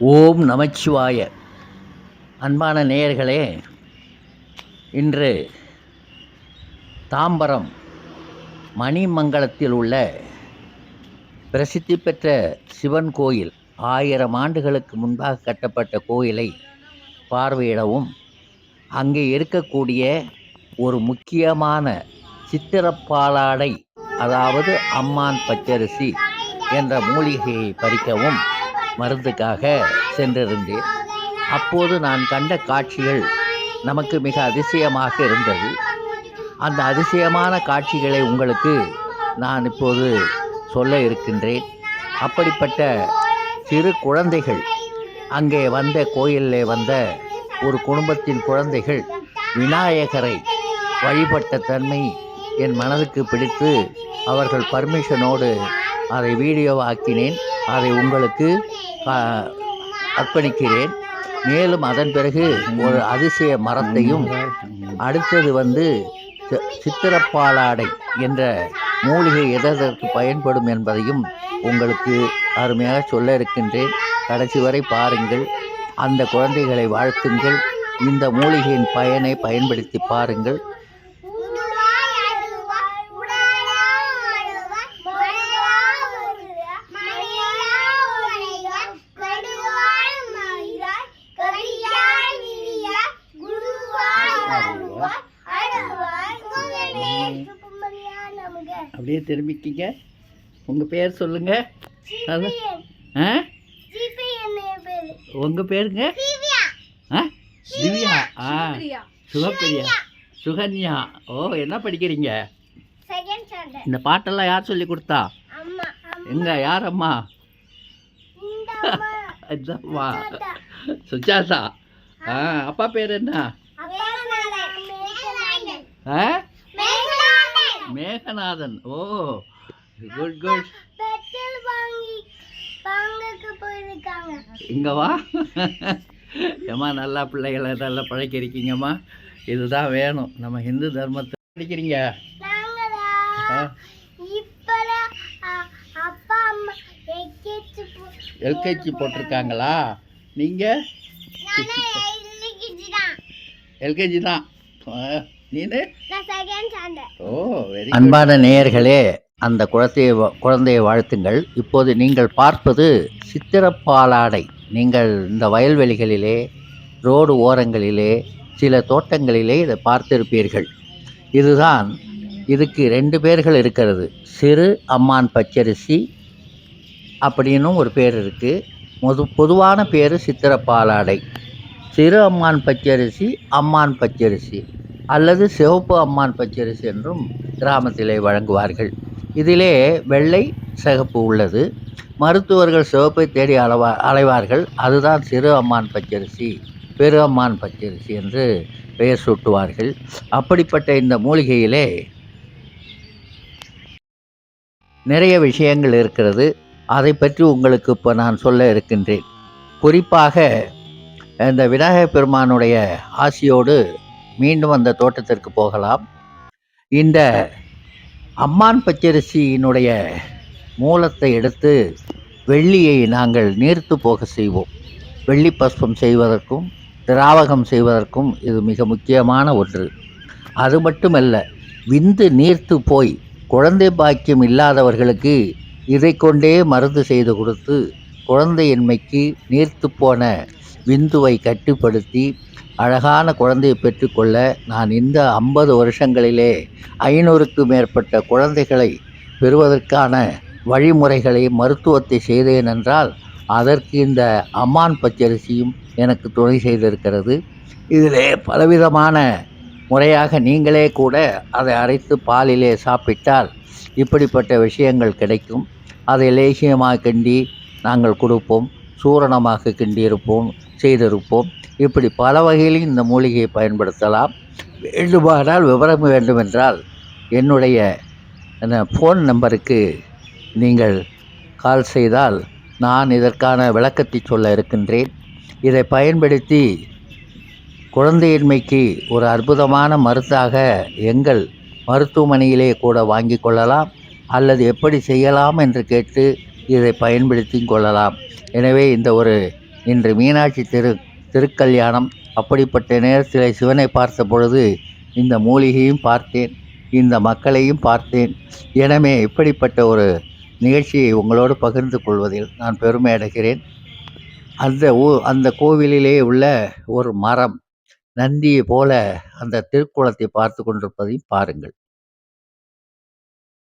ஓம் நமச்சிவாய. அன்பான நேயர்களே இன்று தாம்பரம் மணிமங்கலத்தில் உள்ள பிரசித்தி பெற்ற சிவன் கோயில் ஆயிரம் ஆண்டுகளுக்கு முன்பாக கட்டப்பட்ட கோயிலை பார்வையிடவும் அங்கே இருக்கக்கூடிய ஒரு முக்கியமான சித்திரப்பாலாடை அதாவது அம்மான் பச்சரிசி என்ற மூலிகையை பறிக்கவும் மருந்துக்காக சென்றிருந்தேன். அப்போது நான் கண்ட காட்சிகள் நமக்கு மிக அதிசயமாக இருந்தது. அந்த அதிசயமான காட்சிகளை உங்களுக்கு நான் இப்போது சொல்ல இருக்கின்றேன். அப்படிப்பட்ட சிறு குழந்தைகள் அங்கே வந்த கோயிலில் வந்த ஒரு குடும்பத்தின் குழந்தைகள் விநாயகரை வழிபட்ட தன்மை என் மனதுக்கு பிடித்து அவர்கள் பர்மிஷனோடு அதை வீடியோ ஆக்கினேன். அதை உங்களுக்கு அர்ப்பணிக்கிறேன். மேலும் அதன் பிறகு ஒரு அதிசய மரத்தையும் அடுத்தது வந்து சி- சித்திரப்பாலாடை என்ற மூலிகை எதற்கு பயன்படும் என்பதையும் உங்களுக்கு அருமையாக சொல்ல இருக்கின்றேன். கடைசி வரை பாருங்கள். அந்த குழந்தைகளை வாழ்த்துங்கள். இந்த மூலிகையின் பயனை பயன்படுத்தி பாருங்கள். அப்படியே திரும்பிக்கிங்க. உங்கள் பேர் ஜிபிஎன், ஆ. உங்கள் பேருங்க? திவ்யா, ஆ? திவ்யா. ஆ. சுகப்பிரியா. சுகன்யா. ஓ என்ன படிக்கிறீங்க. இந்த பாட்டெல்லாம் யார் சொல்லி கொடுத்தா? எங்க யார் அம்மா இந்த அம்மா. சுஜாதா. ஆ அப்பா பேர் என்ன. ஆ? மேகநாதன். ஓ குட் குட் பெட்ரோல் வாங்கி வாங்கக்கு போயிருக்காங்க. இங்க வா. ஏம்மா நல்லா பிள்ளைகளை நல்லா பழக்கிருக்கீங்கம்மா இதுதான் வேணும். நம்ம ஹிந்து தர்மத்தை படிக்கிறீங்க. எல்கேஜி போட்டிருக்காங்களா? நீங்கள் எல்கேஜி தான். அன்பான நேயர்களே அந்த குழந்தையை வா- குழந்தையை வாழ்த்துங்கள். இப்போது நீங்கள் பார்ப்பது சித்திரப்பாலாடை. நீங்கள் இந்த வயல்வெளிகளிலே ரோடு ஓரங்களிலே சில தோட்டங்களிலே இதை பார்த்திருப்பீர்கள். இதுதான் இதுக்கு ரெண்டு பேர்கள் இருக்கிறது. சிறு அம்மான் பச்சரிசி அப்படின்னும் ஒரு பேர் இருக்குது பொது பொதுவான பேர் சித்திரப்பாலாடை. சிறு அம்மான் பச்சரிசி அம்மான் பச்சரிசி. அல்லது சிவப்பு அம்மான் பச்சரிசி என்றும் கிராமத்திலே வழங்குவார்கள். இதிலே வெள்ளை சிகப்பு உள்ளது. மருத்துவர்கள் சிவப்பை தேடி அளவா அலைவார்கள். அதுதான் சிறு அம்மான் பச்சரிசி பெரு அம்மான் பச்சரிசி என்று பெயர் சூட்டுவார்கள். அப்படிப்பட்ட இந்த மூலிகையிலே நிறைய விஷயங்கள் இருக்கிறது. அதை பற்றி உங்களுக்கு இப்போ நான் சொல்ல இருக்கின்றேன். குறிப்பாக இந்த விநாயகப் பெருமானுடைய ஆசியோடு மீண்டும் அந்த தோட்டத்திற்கு போகலாம். இந்த அம்மான் பச்சரிசியினுடைய மூலத்தை எடுத்து வெள்ளியை நாங்கள் நீர்த்து போக செய்வோம். வெள்ளி பஸ்பம் செய்வதற்கும் திராவகம் செய்வதற்கும் இது மிக முக்கியமான ஒன்று. அது மட்டுமல்ல விந்து நீர்த்து போய் குழந்தை பாக்கியம் இல்லாதவர்களுக்கு இதை கொண்டே மருந்து செய்து கொடுத்து குழந்தையின்மைக்கு நீர்த்து போன விந்துவை கட்டுப்படுத்தி அழகான குழந்தையை பெற்றுக்கொள்ள நான் இந்த ஐம்பது வருஷங்களிலே ஐநூறுக்கு மேற்பட்ட குழந்தைகளை பெறுவதற்கான வழிமுறைகளை மருத்துவத்தை செய்தேன் என்றால் அதற்கு இந்த அம்மான் பச்சரிசியும் எனக்கு துணை செய்திருக்கிறது. இதிலே பலவிதமான முறையாக நீங்களே கூட அதை அரைத்து பாலிலே சாப்பிட்டால் இப்படிப்பட்ட விஷயங்கள் கிடைக்கும். அதை லேசியமாக கிண்டி நாங்கள் கொடுப்போம். சூரணமாக கிண்டியிருப்போம். செய்திருப்போம். இப்படி பல வகையிலும் இந்த மூலிகையை பயன்படுத்தலாம். வேண்டுமானால் விவரம் வேண்டுமென்றால் என்னுடைய ஃபோன் நம்பருக்கு நீங்கள் கால் செய்தால் நான் இதற்கான விளக்கத்தை சொல்ல இருக்கின்றேன். இதை பயன்படுத்தி குழந்தையின்மைக்கு ஒரு அற்புதமான மருந்தாக எங்கள் மருத்துவமனையிலே கூட வாங்கி கொள்ளலாம். அல்லது எப்படி செய்யலாம் என்று கேட்டு இதை பயன்படுத்தி கொள்ளலாம். எனவே இந்த ஒரு இன்று மீனாட்சி திரு திருக்கல்யாணம். அப்படிப்பட்ட நேரத்தில் சிவனை பார்த்த பொழுது இந்த மூலிகையும் பார்த்தேன் இந்த மக்களையும் பார்த்தேன். எனவே இப்படிப்பட்ட ஒரு நிகழ்ச்சியை உங்களோடு பகிர்ந்து கொள்வதில் நான் பெருமை அடைகிறேன். அந்த ஊ அந்த கோவிலிலே உள்ள ஒரு மரம் நந்தியை போல அந்த திருக்குளத்தை பார்த்து கொண்டிருப்பதையும் பாருங்கள்.